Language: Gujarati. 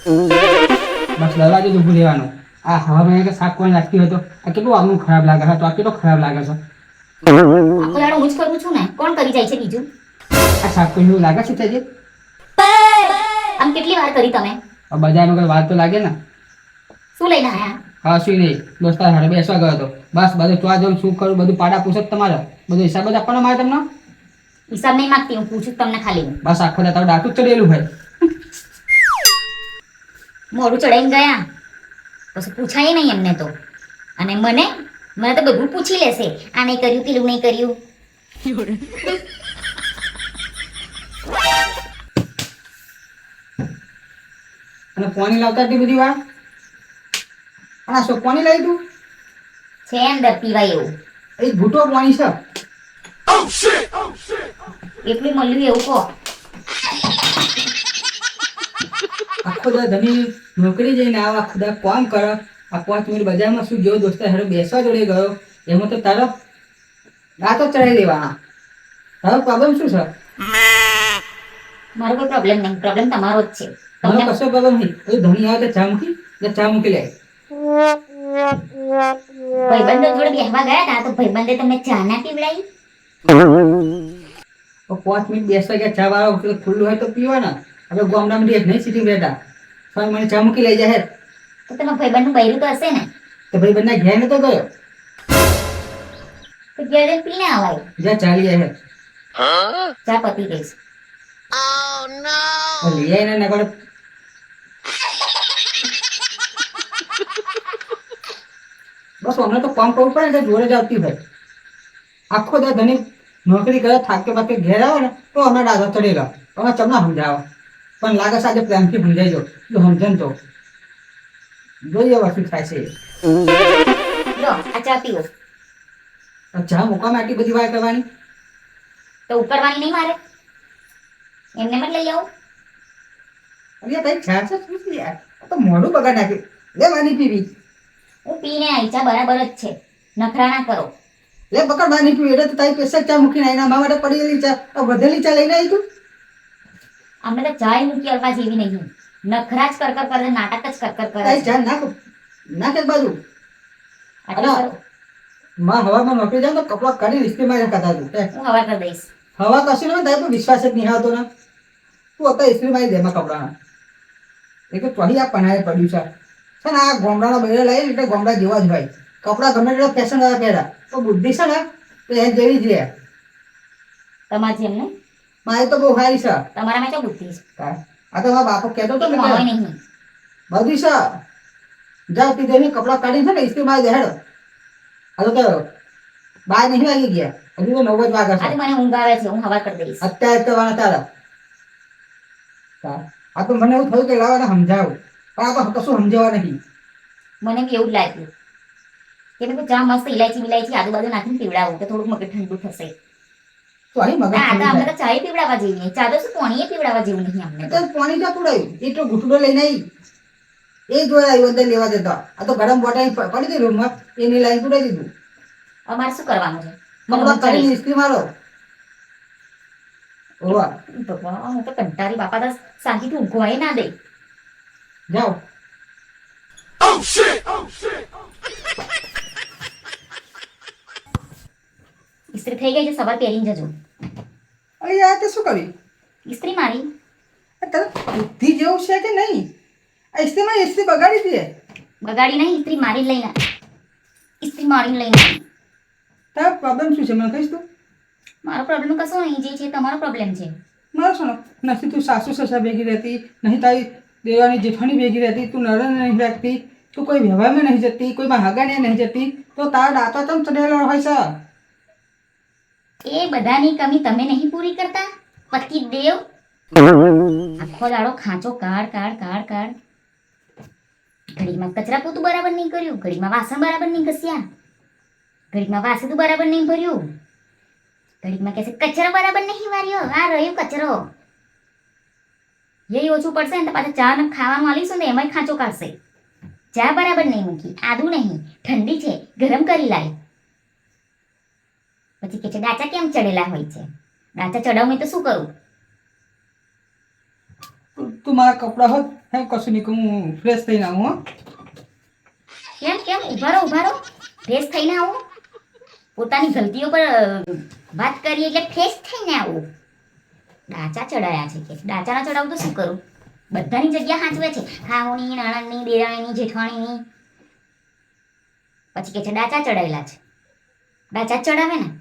બસ દરવાજે જ ઊભું રહેવાનું. આ હવામાં કે શાક કોઈ નાખતી હતો આ કેટલું આમનું ખરાબ લાગે છે? તો આ કેટલો ખરાબ લાગે છે? આખો હું જ કરું છું ને. કોણ કરી જાય છે બીજું? આ શાક કોઈ એવું લાગે છે તેજે આમ કેટલી વાર કરી તમે? બજારમાં કોઈ વાત તો લાગે ને. શું લઈને આયા? હા શું નહીં દોસ્તાર હારે બેસવા ગયો હતો. બસ બધું ચવા જવું શું કરું? બધું પાડા પૂછત તમારે. બધું હિસાબ જ આપવાનો મારે તમને? હિસાબ નહીં માંગતી હું પૂછું તમને ખાલી. બસ આખો દાતા ડાકું ચડેલું ભાઈ મોડું ચડાઈને ગયા. પછી પૂછાય નહીં એમને તો. અને મને મને તો બધું પૂછી લેશે. આ નહીં કર્યું પેલું નહીં કર્યું. અને પાણી લાવતા હતી બધી વાર? પણ આ શું પાણી લાવી તું? છે અંદર પીવાય એવું. એ ભૂટો પાણી છે. એટલું મળ્યું એવું કહો. આખો દા ધની નોકરી જઈને આવ આખો દા કામ કર. આ પાંચ મિનિટ બજારમાં શું ગયો દોસ્ત હેડો બેસવા જોડે ગયો. એમાં તો તારો દાંતો ચડાવી દેવાના. તારો પ્રોબ્લેમ શું છે? મારો કોઈ પ્રોબ્લેમ નહીં. પ્રોબ્લેમ તમારો જ છે. મારો તમને કશો પ્રોબ્લેમ નહીં. એ ધણી આવે તો ચા મૂકી એટલે ચા મૂકી લે. ભાઈબંધો જોડે બેસવા ગયા હતા તો ભાઈબંધે તમને ચા ના પીવડાવી? પાંચ મિનિટ બેસવા ગયા ચા વાળો ખુલ્લું હોય તો પીવાના. આપણે ગામડામાં રહે નહીં સિટી બેઠા સ્વામી મને ચા મૂકી લઈ જાય તો તમે ભાઈબંધનું બૈરું તો હશે ને? તો ભાઈ બંને ઘેર નતો ગયો. તો ઘેર જઈને પીને આવાય જા ચાલી જાય ચા પતી ગઈ લઈ આવીને નગર બસ હમણાં તો કામ કરવું પડે એટલે જોડે જ આવતી ભાઈ આખો દા ધણી નોકરી કરે થાકે પાકે ઘેર આવે ને તો હમણાં ડાઘો ચડેલો. તમે તમને સમજાવો. પણ લાગે છે આજે પ્રેમથી સમજાઈજો જો સમજણ તો. જોઈએ વસ્તુ થાય છે. લો આ ચા પીવો ચા મૂકવામાં આટલી બધી વાર કરવાની? તો ઉપરવાની નહીં મારે? એમને મત લઈ આવો. અરે તારી ચા છે? શું છે યાર? તો મોઢું બગાડ નાખ્યું લેવાની પીવી. હું પીને આવી ચા બરાબર જ છે. નખરા ના કરો. લે બકડ વાની પીવી. એટલે તો તારી પેશા ચા મૂકીને આવીને મારા માટે પડેલી ચા આ વધેલી ચા લઈને આવી તું. અમને તો ચાય મૂકી અલવા જેવી નહીં નખરા જ કર કર નાટક જ કર કર ચા નાખ નાખ એક બાજુ. આટલું માં હવામાં નોકરી જાઉં તો કપડા કાઢી ઇસ્ત્રીમાં રાખતા તું હું? હવા કરી દઈશ. હવા કશું ને તારે તું વિશ્વાસ જ નહીં આવતો ને. તું અત્યારે ઇસ્ત્રીમાં દે એમાં કપડાના એ તો ચોહી આ પનાએ પડ્યું છે. છે ને આ ગોમડાના બૈરા લઈ એટલે ગોમડા જેવા જ ભાઈ કપડા ગમે એટલે ફેશન વાળા પહેરા. તો બુદ્ધિ છે ને તો એ જેવી જ રહે તમારે જેમ ને મારી તો બહુ સારી છે. તમારામાં ચો બુદ્ધિ છે. આ તો બાપો કહેતો તો કે નહીં. બધી છે. જા તી દેની કપડા કાઢી છે ને ઇસ્ત્રીમાં જ હેડ આ તો તો બાર નહીં વાગી ગયા. હજુ તો નવ જ વાગે છે. મને ઊંઘ આવે છે હું હવા કરી દઈશ. અત્યારે કરવાના તારા. આ તો મને એવું થયું કે લાવો સમજાવું. પણ આ તો કશું સમજાવવા નહીં. મને બી એવું લાગ્યું. કે મેં ચા મસ્ત ઇલાયચી બિલાયચી આજુબાજુ નાખીને પીવડાવું કે થોડુંક મગજ ઠંડુ થશે. તો અહીં મગજ આ તો ઠંડુ તો ચાય પીવડાવવા જેવી ચા તો શું પાણીએ પીવડાવવા જેવું નહીં અમને તો. તો પાણી ક્યાં પીવડાવ્યું એટલો ઘૂંટડો લઈને આવી એ જોયા અંદર લેવા જતા. આ તો ગરમ બોટલ પડી હતી રૂમમાં એની લાઈન પીવડાવી દીધું. અમારે શું કરવાનું છે? ઇસ્ત્રી મારો. ઓવા ભગવાન હું તો કંટાળી બાપા દસ શાંતિથી ઊંઘવાય ના દે. જાઓ. ઇસ્ત્રી થઈ ગઈ છે સવાર પહેરીને જજો. અરે આ તે શું કર્યું ઇસ્ત્રી મારી. તને બુદ્ધિ જેવું છે કે નહીં? આ ઇસ્ત્રીમાં ઇસ્ત્રી બગાડી દે. બગાડી નહીં ઇસ્ત્રી મારી લઈને. ઇસ્ત્રી મારીને લઈને. તારો પ્રોબ્લેમ શું છે? મને કહીશ તું? મારો પ્રોબ્લેમ કશો નહીં જે છે તમારો પ્રોબ્લેમ છે. મારો શું નથી તું સાસુ સસરા ભેગી રહેતી નહીં તારી દેવાની જેઠાણી ભેગી રહેતી તું નરણ નહીં રાખતી તું કોઈ વ્યવહારમાં નહીં જતી કોઈ મહાગાણીએ નહીં જતી તો તારા દાંતો તમ ચડેલો હોય છે. એ બધાની કમી તમે નહીં પૂરી કરતા? પતિ દેવ? આખો દાડો ખાંચો કાઢ કાઢ કાઢ કાઢ. ઘડીમાં કચરા પોતું બરાબર નહીં કર્યું, ઘડીમાં વાસણ બરાબર નહીં ઘસ્યા. ઘડીમાં વાસતું બરાબર નહીં ભર્યું. ઘડીમાં કહેશે કચરો બરાબર નહીં વાર્યો. આ રહ્યો કચરો. એ ઓછું પડશે ને તો પાછા ચા ખાવાનું આવીશું ને એમાંય ખાંચો કાઢશે. ચા બરાબર નહીં મૂકી, આદુ નહીં. ઠંડી છે, ગરમ કરી લાય. પછી કે છે ડાચા કેમ ચડેલા હોય છે? ડાચા ચડાવું તો શું કરું? તું- મારા કપડા હોત હે કશું નહીં હું ફ્રેશ થઈને આવું હો. કેમ કેમ? ઊભા રહો ઊભા રહો. ફ્રેશ થઈને આવો. પોતાની ગલતીઓ પર વાત કરીએ એટલે ફ્રેશ થઈને આવું. ડાચા ચડાયા છે કે ડાચાના ચડાવું તો શું કરું? બધાની જગ્યા સાચવે છે. ખાવણી નણંદની દેરાણીની જેઠાણીની. પછી કે છે ડાચા ચડાયેલા છે. ડાચા ચડાવે ને?